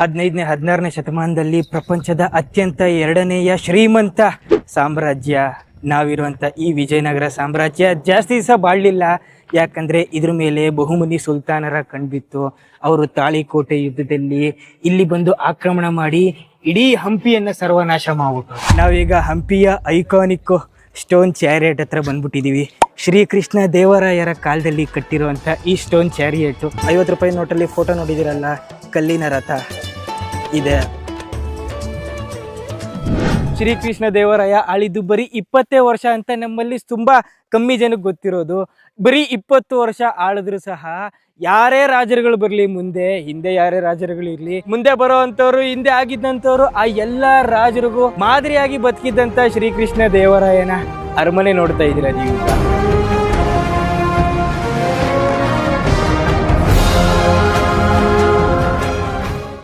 ಹದಿನೈದನೇ, ಹದಿನಾರನೇ ಶತಮಾನದಲ್ಲಿ ಪ್ರಪಂಚದ ಅತ್ಯಂತ ಎರಡನೆಯ ಶ್ರೀಮಂತ ಸಾಮ್ರಾಜ್ಯ. ನಾವಿರುವಂಥ ಈ ವಿಜಯನಗರ ಸಾಮ್ರಾಜ್ಯ ಜಾಸ್ತಿ ದಿವಸ ಬಾಳಲಿಲ್ಲ. ಯಾಕಂದರೆ ಇದ್ರ ಮೇಲೆ ಬಹುಮನಿ ಸುಲ್ತಾನರ ಕಣ್ಬಿತ್ತು. ಅವರು ತಾಳಿಕೋಟೆ ಯುದ್ಧದಲ್ಲಿ ಇಲ್ಲಿ ಬಂದು ಆಕ್ರಮಣ ಮಾಡಿ ಇಡೀ ಹಂಪಿಯನ್ನು ಸರ್ವನಾಶ ಮಾಡ್ಬಿಟ್ಟು ನಾವೀಗ ಹಂಪಿಯ ಐಕಾನಿಕ್ ಸ್ಟೋನ್ ಚಾರಿಯಟ್ ಹತ್ರ ಬಂದ್ಬಿಟ್ಟಿದ್ದೀವಿ ಶ್ರೀಕೃಷ್ಣ ದೇವರಾಯರ ಕಾಲದಲ್ಲಿ ಕಟ್ಟಿರುವಂಥ ಈ ಸ್ಟೋನ್ ಚಾರಿಯೇಟು. ಐವತ್ತು ರೂಪಾಯಿ ನೋಟಲ್ಲಿ ಫೋಟೋ ನೋಡಿದಿರಲ್ಲ? ಕಲ್ಲಿನ ರಥ. ಇದೆ ಶ್ರೀಕೃಷ್ಣ ದೇವರಾಯ ಆಳಿದ್ದು ಬರೀ ಇಪ್ಪತ್ತೇ ವರ್ಷ ಅಂತ ನಮ್ಮಲ್ಲಿ ತುಂಬಾ ಕಮ್ಮಿ ಜನಕ್ಕೆ ಗೊತ್ತಿರೋದು ಬರೀ ಇಪ್ಪತ್ತು ವರ್ಷ ಆಳಿದ್ರು ಸಹ ಯಾರೇ ರಾಜರುಗಳು ಬರಲಿ, ಮುಂದೆ, ಹಿಂದೆ ಯಾರೇ ರಾಜರುಗಳು ಇರಲಿ, ಮುಂದೆ ಬರೋ ಅಂಥವ್ರು ಹಿಂದೆ ಆಗಿದ್ದಂಥವ್ರು, ಆ ಎಲ್ಲ ರಾಜರಿಗೂ ಮಾದರಿಯಾಗಿ ಬದುಕಿದ್ದಂಥ ಶ್ರೀಕೃಷ್ಣ ದೇವರಾಯನ ಅರಮನೆ ನೋಡ್ತಾ ಇದ್ದೀರಾ ನೀವು.